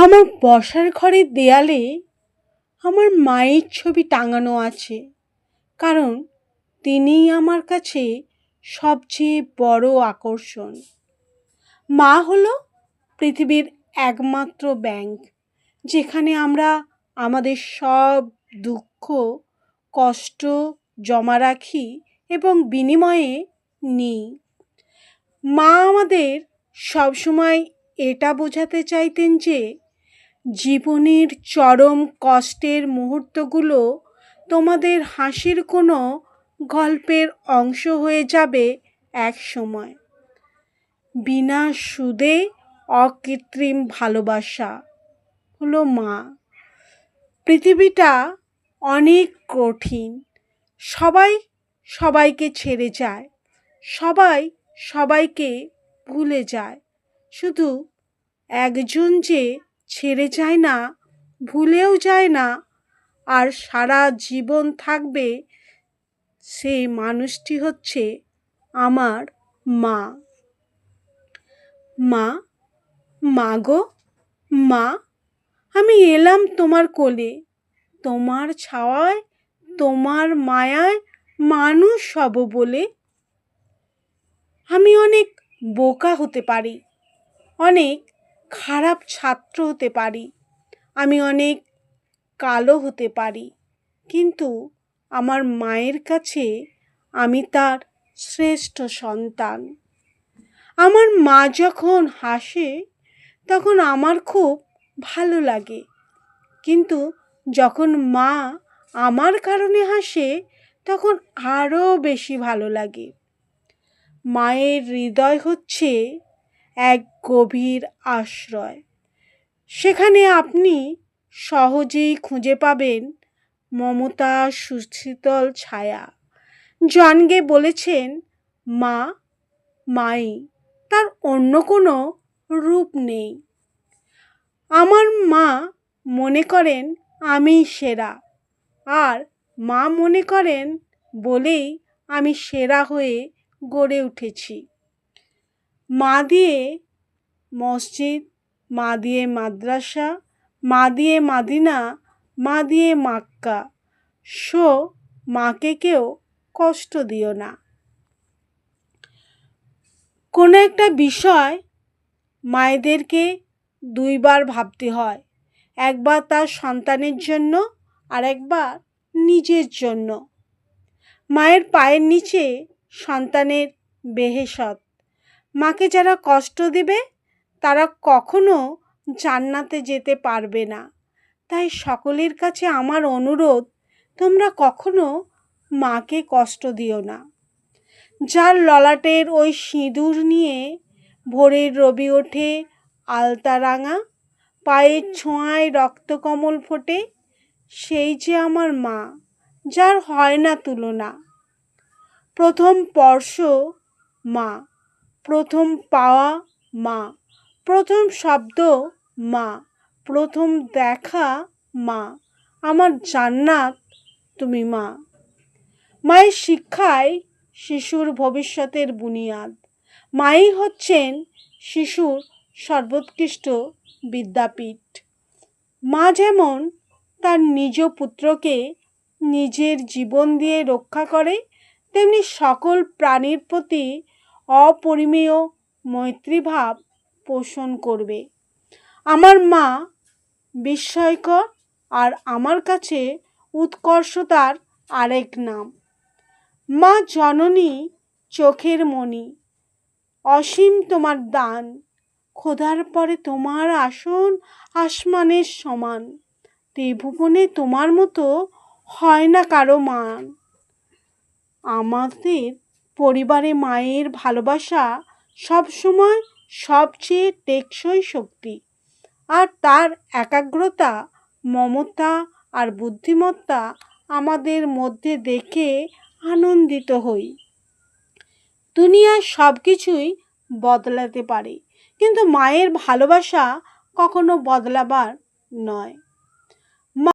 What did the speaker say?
আমার বসার ঘরের দেয়ালে আমার মায়ের ছবি টাঙানো আছে। কারণ তিনিই আমার কাছে সবচেয়ে বড় আকর্ষণ। মা হলো পৃথিবীর একমাত্র ব্যাংক, যেখানে আমরা আমাদের সব দুঃখ, কষ্ট জমা রাখি এবং বিনিময়ে নিই। মা আমাদের সবসময় এটা বোঝাতে চাইতেন যে জীবনের চরম কষ্টের মুহূর্তগুলো তোমাদের হাসির কোনো গল্পের অংশ হয়ে যাবে এক সময়। বিনা সুদে অকৃত্রিম ভালোবাসা হলো মা। পৃথিবীটা অনেক কঠিন। সবাই সবাইকে ছেড়ে যায়। সবাই সবাইকে ভুলে যায়। শুধু একজন যে ছেড়ে যায় না, ভুলেও যায় না, আর সারা জীবন থাকবে সেই মানুষটি হচ্ছে আমার মা। মা মা গো, মা, আমি এলাম তোমার কোলে। তোমার ছাওয়ায়, তোমার মায়ায় মানুষ হব বলে আমি অনেক বোকা হতে পারি। অনেক খারাপ ছাত্র হতে পারি। আমি অনেক কালো হতে পারি। কিন্তু আমার মায়ের কাছে আমি তার শ্রেষ্ঠ সন্তান। আমার মা যখন হাসে, তখন আমার খুব ভালো লাগে। কিন্তু যখন মা আমার কারণে হাসে, তখন আরও বেশি ভালো লাগে। মায়ের হৃদয় হচ্ছে এক গভীর আশ্রয়। সেখানে আপনি সহজেই খুঁজে পাবেন মমতা সুশীতল ছায়া। জনগে বলেছেন, মা, মাই, তার অন্য কোনো রূপ নেই। আমার মা মনে করেন আমি সেরা, আর মা মনে করেন বলেই আমি সেরা হয়ে গড়ে উঠেছি। মা দিয়ে মসজিদ, মা দিয়ে মাদ্রাসা, মা দিয়ে মাদিনা, মা দিয়ে মাক্কা। শো মাকে কেউ কষ্ট দিও না। কোনো একটা বিষয় মায়েদেরকে দুইবার ভাবতে হয়। একবার তার সন্তানের জন্য আর একবার নিজের জন্য। মায়ের পায়ের নিচে সন্তানের বেহেসত মাকে যারা কষ্ট দেবে, তারা কখনো জান্নাতে যেতে পারবে না। তাই সকলের কাছে আমার অনুরোধ, তোমরা কখনো মাকে কষ্ট দিও না। যার ললাটের ওই সিঁদুর নিয়ে ভোরের রবি ওঠে আলতা রাঙা, পায়ের ছোঁয়ায় রক্তকমল ফোটে, সেই যে আমার মা, যার হয় না তুলনা। প্রথম স্পর্শ মা। প্রথম পাওয়া মা। প্রথম শব্দ মা। প্রথম দেখা মা। আমার জান্নাত তুমি মা। মায়ের শিক্ষায় শিশুর ভবিষ্যতের বুনিয়াদ। মাই হচ্ছেন শিশুর সর্বোৎকৃষ্ট বিদ্যাপীঠ। মা যেমন তার নিজ পুত্রকে নিজের জীবন দিয়ে রক্ষা করে, তেমনি সকল প্রাণীর প্রতি অপরিমেয় মৈত্রীভাব পোষণ করবে। আমার মা বিস্ময়কর আর আমার কাছে উৎকর্ষতার আরেক নাম। মা জননী চোখের মণি। অসীম তোমার দান। খোদার পরে তোমার আসন আসমানের সমান। ত্রিভুবনে তোমার মতো হয় না কারও মান। আমাদের পরিবারে মায়ের ভালোবাসা সবসময় সবচেয়ে টেকসই শক্তি। আর তার একাগ্রতা, মমতা আর বুদ্ধিমত্তা আমাদের মধ্যে দেখে আনন্দিত হই। দুনিয়ার সব কিছুই বদলাতে পারে, কিন্তু মায়ের ভালোবাসা কখনো বদলাবার নয়।